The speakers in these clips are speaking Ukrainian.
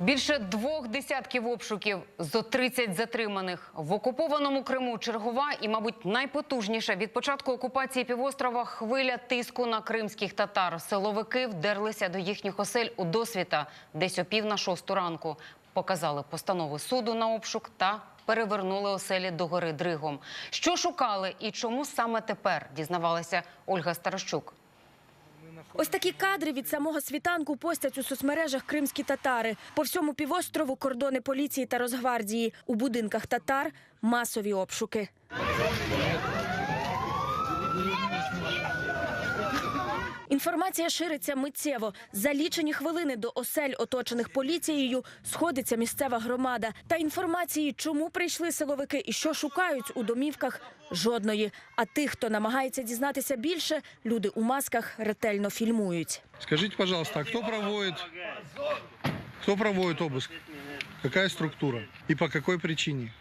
Більше двох десятків обшуків, зо 30 затриманих в окупованому Криму. Чергова і, мабуть, найпотужніша від початку окупації півострова хвиля тиску на кримських татар. Силовики вдерлися до їхніх осель у досвіта десь о пів на шосту ранку. Показали постанови суду на обшук та перевернули оселі до гори Дригом. Що шукали і чому саме тепер дізнавалася Ольга Старощук. Ось такі кадри від самого світанку постять у соцмережах кримські татари. По всьому півострову кордони поліції та Росгвардії. У будинках татар масові обшуки. Інформація шириться миттєво. За лічені хвилини до осель, оточених поліцією, сходиться місцева громада. Та інформації, чому прийшли силовики і що шукають у домівках, жодної. А тих, хто намагається дізнатися більше, люди у масках ретельно фільмують. Скажите, пожалуйста, а кто проводит, кто проводит обыск? Какая структура? И по какой причине?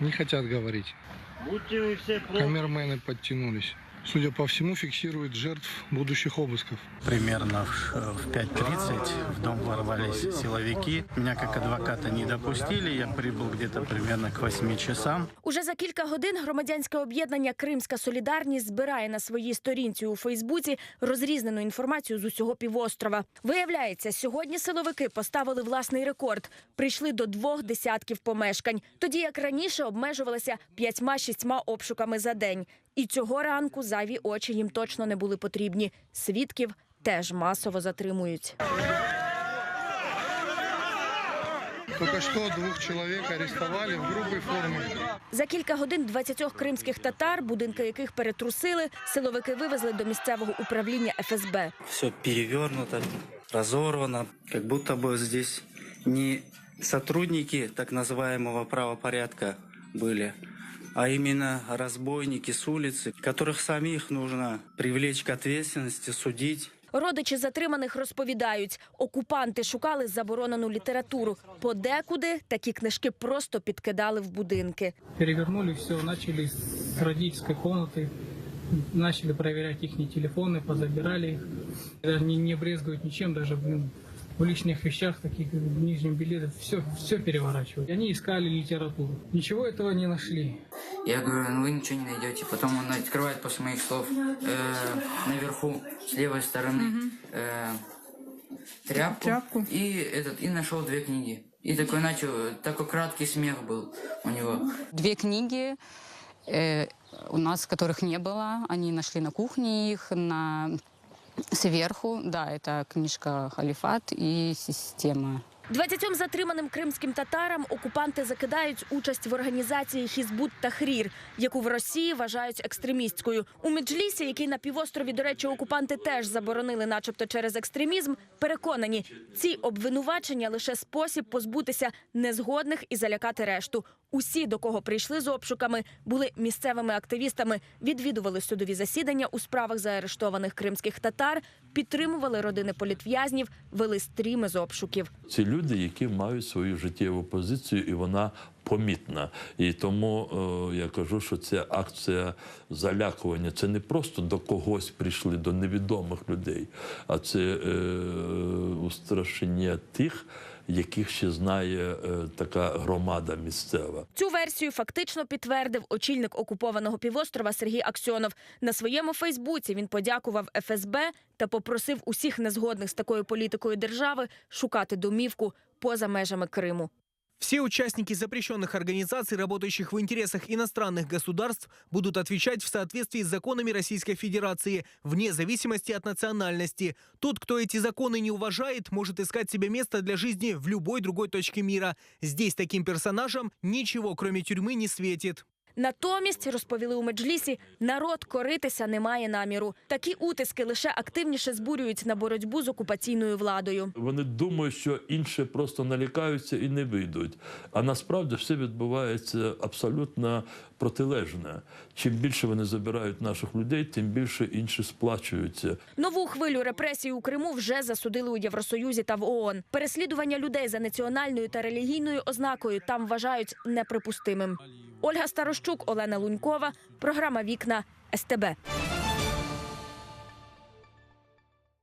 Не хотят говорить. Будьте вы все про... Камермены подтянулись. Судя по всему, фиксируют жертв будущих обысков. Примерно в в 5.30 в дом ворвались силовики. Меня как адвоката не допустили. Я прибыл где-то примерно к 8 часам. Уже за кілька годин громадянське об'єднання Кримська Солідарність збирає на своїй сторінці у Фейсбуці розрізнену інформацію з усього півострова. Виявляється, сьогодні силовики поставили власний рекорд. Прийшли до двох десятків помешкань, тоді як раніше обмежувалися п'ятьма-шістьма обшуками за день. І цього ранку зайві очі їм точно не були потрібні. Свідків теж масово затримують. Только что двух человек арестовали в грубой форме. За кілька годин 20 кримських татар, будинки яких перетрусили, силовики вивезли до місцевого управління ФСБ. Все перевернуто, разорвано. Как будто бы здесь не сотрудники так называемого правопорядка были, а именно разбойники с улицы, которых самих нужно привлечь к ответственности, судить. Родичі затриманих розповідають, окупанти шукали заборонену літературу. Подекуди такі книжки просто підкидали в будинки. перевернули все, начали с родительской комнаты, начали проверять их телефоны, позабирали их. Даже не, не брезгуют ничем, даже блин, в личных вещах, таких в нижнем белье, все, все переворачивают. И Они искали литературу. Ничего этого не нашли. Я говорю, ну вы ничего не найдете. Потом он открывает после моих слов э, наверху с левой стороны э, тряпку, и этот и нашел две книги. И такой начал, такой краткий смех был у него. Две книги э, у нас, которых не было, они нашли на кухне их, на сверху, да, это книжка «Халифат» и «Система». 20 затриманим кримським татарам окупанти закидають участь в організації Хізбут Тахрір, яку в Росії вважають екстремістською. У Меджлісі, який на півострові, до речі, окупанти теж заборонили, начебто через екстремізм, переконані, ці обвинувачення лише спосіб позбутися незгодних і залякати решту. Усі, до кого прийшли з обшуками, були місцевими активістами, відвідували судові засідання у справах заарештованих кримських татар, підтримували родини політв'язнів, вели стріми з обшуків. Це люди, які мають свою життєву позицію, і вона помітна. І тому е, я кажу, що ця акція залякування це не просто до когось прийшли, до невідомих людей, а це е, устрашення тих, яких ще знає е, така громада місцева. Цю версію фактично підтвердив очільник окупованого півострова Сергій Аксьонов. На своєму Фейсбуці він подякував ФСБ та попросив усіх незгодних з такою політикою держави шукати домівку поза межами Криму. Все участники запрещенных организаций, работающих в интересах иностранных государств, будут отвечать в соответствии с законами Российской Федерации, вне зависимости от национальности. Тот, кто эти законы не уважает, может искать себе место для жизни в любой другой точке мира. Здесь таким персонажам ничего, кроме тюрьмы, не светит. Натомість, розповіли у Меджлісі, народ коритися не має наміру. Такі утиски лише активніше збурюють на боротьбу з окупаційною владою. Вони думають, що інші просто налякаються і не вийдуть. А насправді все відбувається абсолютно протилежне. Чим більше вони забирають наших людей, тим більше інші сплачуються. Нову хвилю репресій у Криму вже засудили у Євросоюзі та в ООН. Переслідування людей за національною та релігійною ознакою там вважають неприпустимим. Ольга Старощук, Олена Лунькова, програма Вікна СТБ.